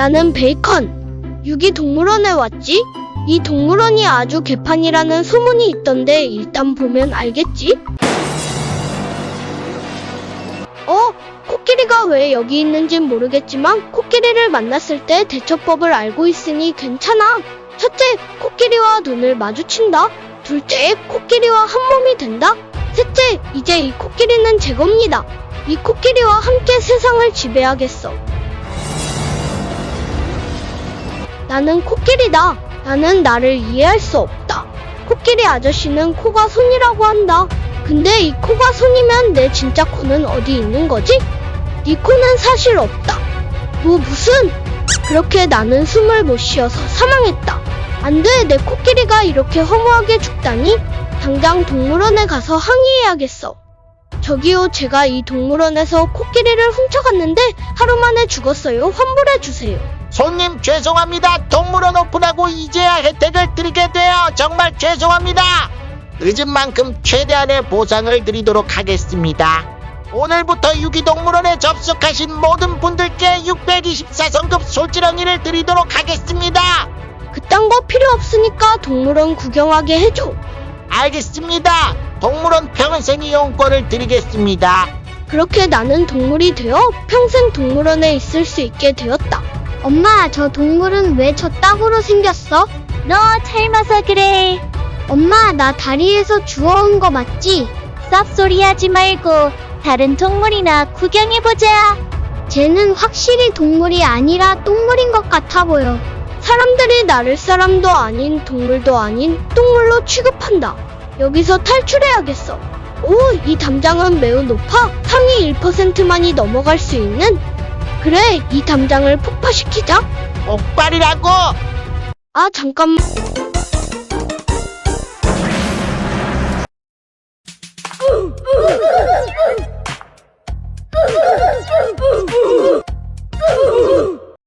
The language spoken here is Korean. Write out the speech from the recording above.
나는 베이컨. 유기 동물원에 왔지? 이 동물원이 아주 개판이라는 소문이 있던데 일단 보면 알겠지? 어? 코끼리가 왜 여기 있는진 모르겠지만 코끼리를 만났을 때 대처법을 알고 있으니 괜찮아. 첫째, 코끼리와 눈을 마주친다. 둘째, 코끼리와 한 몸이 된다. 셋째, 이제 이 코끼리는 제 겁니다. 이 코끼리와 함께 세상을 지배하겠어. 나는 코끼리다. 나는 나를 이해할 수 없다. 코끼리 아저씨는 코가 손이라고 한다. 근데 이 코가 손이면 내 진짜 코는 어디 있는 거지? 네 코는 사실 없다. 뭐 무슨? 그렇게 나는 숨을 못 쉬어서 사망했다. 안 돼, 내 코끼리가 이렇게 허무하게 죽다니? 당장 동물원에 가서 항의해야겠어. 저기요, 제가 이 동물원에서 코끼리를 훔쳐갔는데 하루 만에 죽었어요. 환불해 주세요. 손님 죄송합니다. 동물원 오픈하고 이제야 혜택을 드리게 되어 정말 죄송합니다. 늦은 만큼 최대한의 보상을 드리도록 하겠습니다. 오늘부터 유기동물원에 접속하신 모든 분들께 624성급 솔지렁이를 드리도록 하겠습니다. 그딴 거 필요 없으니까 동물원 구경하게 해줘. 알겠습니다. 동물원 평생 이용권을 드리겠습니다. 그렇게 나는 동물이 되어 평생 동물원에 있을 수 있게 되었다. 엄마, 저 동물은 왜저 땅으로 생겼어? 너 삶아서 그래. 엄마, 나 다리에서 주워온 거 맞지? 쌉소리 하지 말고 다른 동물이나 구경해보자. 쟤는 확실히 동물이 아니라 똥물인 것 같아 보여. 사람들이 나를 사람도 아닌 동물도 아닌 똥물로 취급한다. 여기서 탈출해야겠어. 오, 이 담장은 매우 높아. 상위 1%만이 넘어갈 수 있는. 그래, 이 담장을 폭파시키자. 폭발이라고! 아, 잠깐만.